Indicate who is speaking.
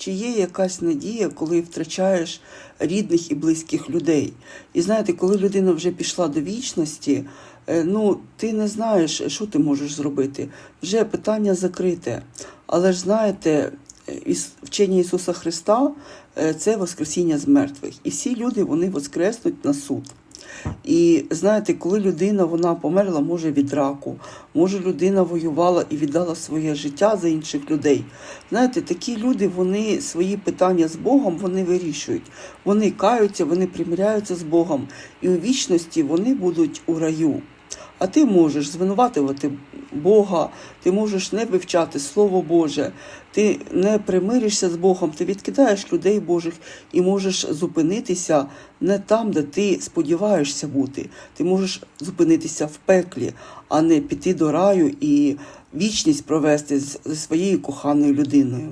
Speaker 1: чи є якась надія, коли втрачаєш рідних і близьких людей. І знаєте, коли людина вже пішла до вічності, е, ну ти не знаєш, що ти можеш зробити. Вже питання закрите. Але ж знаєте, вчення Ісуса Христа е, це Воскресіння з мертвих. І всі люди вони воскреснуть на суд. І знаєте, коли людина вона померла, може від раку, може людина воювала і віддала своє життя за інших людей. Знаєте, такі люди вони свої питання з Богом вони вирішують. Вони каються, вони примиряються з Богом, і у вічності вони будуть у раю. А ти можеш звинуватувати Бога, ти можеш не вивчати Слово Боже, ти не примиришся з Богом, ти відкидаєш людей Божих і можеш зупинитися не там, де ти сподіваєшся бути. Ти можеш зупинитися в пеклі, а не піти до раю і вічність провести зі своєю коханою людиною.